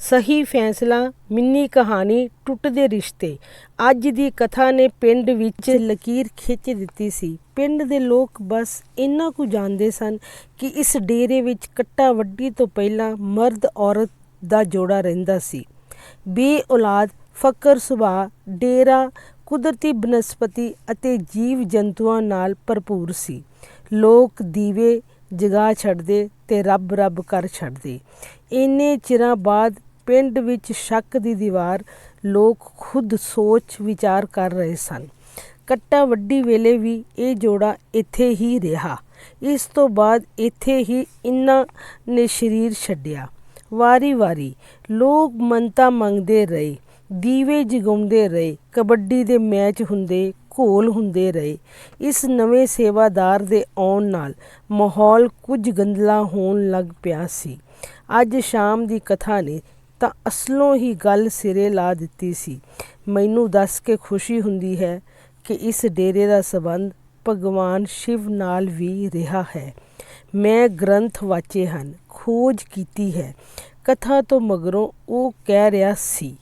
ਸਹੀ ਫੈਸਲਾ, ਮਿੰਨੀ ਕਹਾਣੀ, ਟੁੱਟਦੇ ਰਿਸ਼ਤੇ। ਅੱਜ ਦੀ ਕਥਾ ਨੇ ਪਿੰਡ ਵਿੱਚ ਲਕੀਰ ਖਿੱਚ ਦਿੱਤੀ ਸੀ। ਪਿੰਡ ਦੇ ਲੋਕ ਬਸ ਇੰਨਾ ਕੁ ਜਾਣਦੇ ਸਨ ਕਿ ਇਸ ਡੇਰੇ ਵਿੱਚ ਕੱਟਾ ਵੱਢੀ ਤੋਂ ਪਹਿਲਾਂ ਮਰਦ ਔਰਤ ਦਾ ਜੋੜਾ ਰਹਿੰਦਾ ਸੀ। ਬੇ ਔਲਾਦ ਫਕਰ ਸੁਭਾਅ, ਡੇਰਾ, ਕੁਦਰਤੀ ਬਨਸਪਤੀ ਅਤੇ ਜੀਵ ਜੰਤੂਆਂ ਨਾਲ ਭਰਪੂਰ ਸੀ। ਲੋਕ ਦੀਵੇ ਜਗਾ ਛੱਡਦੇ ਤੇ ਰੱਬ ਰੱਬ ਕਰ ਛੱਡਦੇ। ਇੰਨੇ ਚਿਰਾਂ ਬਾਅਦ ਪਿੰਡ ਵਿੱਚ ਸ਼ੱਕ ਦੀ ਦੀਵਾਰ ਲੋਕ ਖੁਦ ਸੋਚ ਵਿਚਾਰ ਕਰ ਰਹੇ ਸਨ। ਕੱਟਾ ਵੱਡੀ ਵੇਲੇ ਵੀ ਇਹ ਜੋੜਾ ਇੱਥੇ ਹੀ ਰਿਹਾ। ਇਸ ਤੋਂ ਬਾਅਦ ਇੱਥੇ ਹੀ ਇਨ੍ਹਾਂ ਨੇ ਸਰੀਰ ਛੱਡਿਆ। ਵਾਰੀ-ਵਾਰੀ ਲੋਕ ਮੰਨਤਾਂ ਮੰਗਦੇ ਰਹੇ, ਦੀਵੇ ਜਗਾਉਂਦੇ ਰਹੇ, ਕਬੱਡੀ ਦੇ ਮੈਚ ਹੁੰਦੇ ਘੋਲ ਹੁੰਦੇ ਰਹੇ। ਇਸ ਨਵੇਂ ਸੇਵਾਦਾਰ ਦੇ ਆਉਣ ਨਾਲ ਮਾਹੌਲ ਕੁਝ ਗੰਦਲਾ ਹੋਣ ਲੱਗ ਪਿਆ ਸੀ। ਅੱਜ ਸ਼ਾਮ ਦੀ ਕਥਾ ਨੇ ਤਾਂ ਅਸਲੋਂ ਹੀ ਗੱਲ ਸਿਰੇ ਲਾ ਦਿੱਤੀ ਸੀ। ਮੈਨੂੰ ਦੱਸ ਕੇ ਖੁਸ਼ੀ ਹੁੰਦੀ ਹੈ ਕਿ ਇਸ ਡੇਰੇ ਦਾ ਸਬੰਧ ਭਗਵਾਨ ਸ਼ਿਵ ਨਾਲ ਵੀ ਰਿਹਾ ਹੈ। ਮੈਂ ਗ੍ਰੰਥ ਵਾਚੇ ਹਨ, ਖੋਜ ਕੀਤੀ ਹੈ। ਕਥਾ ਤੋਂ ਮਗਰੋਂ ਉਹ ਕਹਿ ਰਿਹਾ ਸੀ